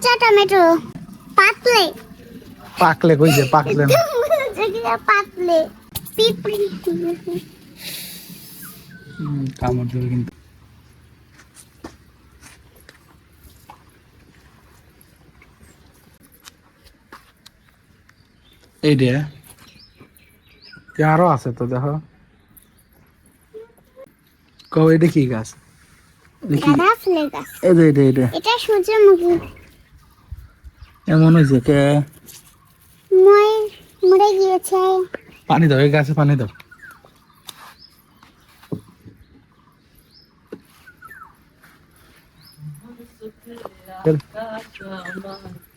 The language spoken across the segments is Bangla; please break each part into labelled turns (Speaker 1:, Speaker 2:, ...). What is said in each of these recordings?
Speaker 1: কাঁচা টমেটো। পাতলে।
Speaker 2: পাকলে কইছে পাকলে না।
Speaker 1: পাতলে। পিপড়ি।
Speaker 2: কামড় দেবে কিন্তু। এই রে আরও আছে তো দেখো। কও এটা কি গাছ? দেখি।
Speaker 1: গাঁদা ফুলের গাছ
Speaker 2: এই যে এটা এটা
Speaker 1: এটা সূর্যমুখী।
Speaker 2: এমন হয়েছে কে?
Speaker 1: মই মরে গিয়েছে।
Speaker 2: পানি দাও এই গাছে পানি দাও।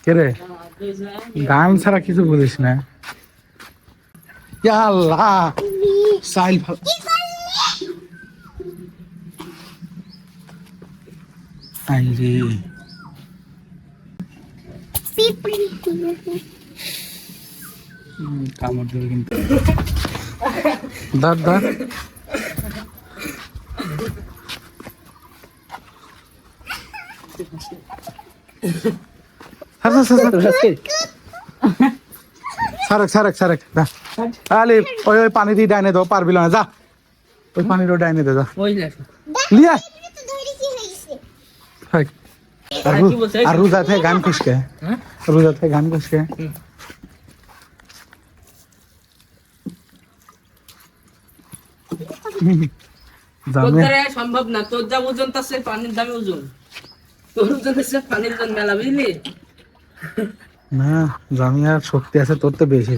Speaker 2: কে রে? গান ছাড়া কিছু বুঝিস না। আল্লাহ সাইল ভালো আই রে।
Speaker 1: পিপড়ি
Speaker 2: হুম, কামড় দেবে কিন্তু। হাস, হাস। সারেক সারেক সারেক দা আলে ওই ওই পানি দিয়ে ডাইনে দাও পারবি না যা। ওই পানির ডাইনে দে যা। লিয়া
Speaker 1: তো ধরে কি হয়েছে
Speaker 2: হাই। আর রোজা থেকে গান খুশকে। রোজা থেকে গান
Speaker 3: দ্বারা সম্ভব না তোর যা ওজন তার সে পানির দামে ওজন। তোর ওজন সে পানির ওজন মেলা বুঝলি?
Speaker 2: না জামিয়ার শক্তি আছে তোর তো বেশি।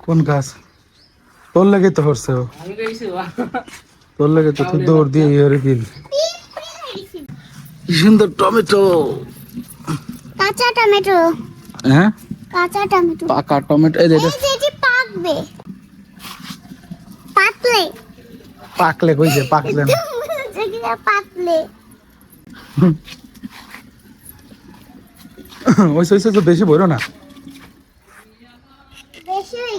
Speaker 2: কোন গাছ তোর লাগে তো হচ্ছে ও। তোর লাগে তো তুই দৌড় দিয়ে ইয়ে গিল কি সুন্দর টমেটো।
Speaker 1: কাঁচা টমেটো।
Speaker 2: হ্যাঁ?
Speaker 1: কাঁচা টমেটো।
Speaker 2: পাকা টমেটো এই এটা
Speaker 1: এই যে পাকবে। পাতলে
Speaker 2: পাকলে কইছে পাকলে
Speaker 1: পাতলে
Speaker 2: ওই সইছে তো বেশি বইরো না।
Speaker 1: বেশি হয়ে